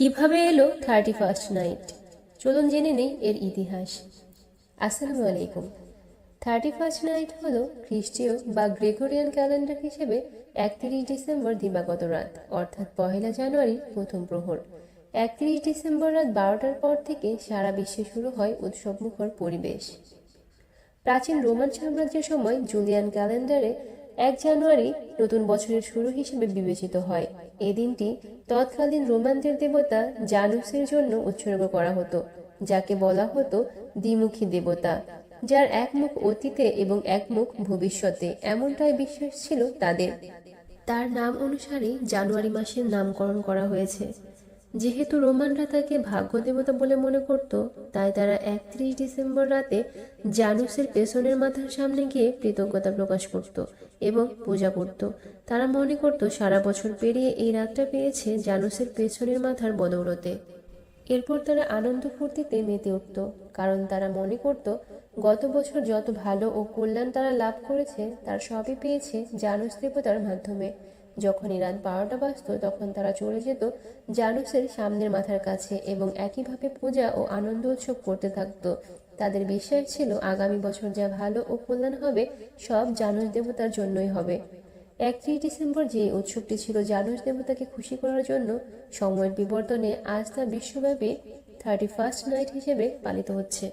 কীভাবে এলো thirty first night চলুন জেনে নেই এর ইতিহাস। আসসালামু আলাইকুম। থার্টি ফার্স্ট নাইট হলো খ্রিস্টীয় বা গ্রেগরিয়ান ক্যালেন্ডার হিসেবে একত্রিশ ডিসেম্বর দিবাগত রাত, অর্থাৎ পহেলা জানুয়ারির প্রথম প্রহর। একত্রিশ ডিসেম্বর রাত বারোটার পর থেকে সারা বিশ্বে শুরু হয় উৎসবমুখর পরিবেশ। প্রাচীন রোমান সাম্রাজ্যের সময় জুলিয়ান ক্যালেন্ডারে এক জানুয়ারি নতুন বছরের শুরু হিসেবে বিবেচিত হয়। এই দিনটি তৎকালীন রোমানদের দেবতা জানুসের জন্য উৎসর্গ করা হতো, যাকে বলা হতো দ্বিমুখী দেবতা, যার এক মুখ অতীতে এবং এক মুখ ভবিষ্যতে, এমনটাই বিশ্বাস ছিল তাদের। তার নাম অনুসারে জানুয়ারি মাসের নামকরণ করা হয়েছে। যেহেতু রোমানরা তাকে ভাগ্য দেবতা বলে মনে করত, তাই তারা একত্রিশ ডিসেম্বর রাতে জানুসের পেছনের মাথার সামনে গিয়ে কৃতজ্ঞতা প্রকাশ করত এবং পূজা করত। তারা মনে করত সারা বছর পেরিয়ে এই রাতটা পেয়েছে জানুসের পেছনের মাথার বদৌলতে। এরপর তারা আনন্দ ফুর্তিতে মেতে উঠত, কারণ তারা মনে করত, গত বছর যত ভালো ও কল্যাণ তারা লাভ করেছে, তার সবই পেয়েছে জানুস দেবতার মাধ্যমে। যখনই রাত বারোটা বাজত, তখন তারা চলে যেত জানুসের সামনের মাথার কাছে এবং একইভাবে পূজা ও আনন্দ উৎসব করতে থাকত। তাদের বিশ্বাস ছিল আগামী বছর যা ভালো ও কল্যাণ হবে, সব জানুস দেবতার জন্যই হবে। একত্রিশ ডিসেম্বর যে উৎসবটি ছিল জানুস দেবতাকে খুশি করার জন্য, সময়ের বিবর্তনে আজ তা বিশ্বব্যাপী থার্টি ফার্স্ট নাইট হিসেবে পালিত হচ্ছে।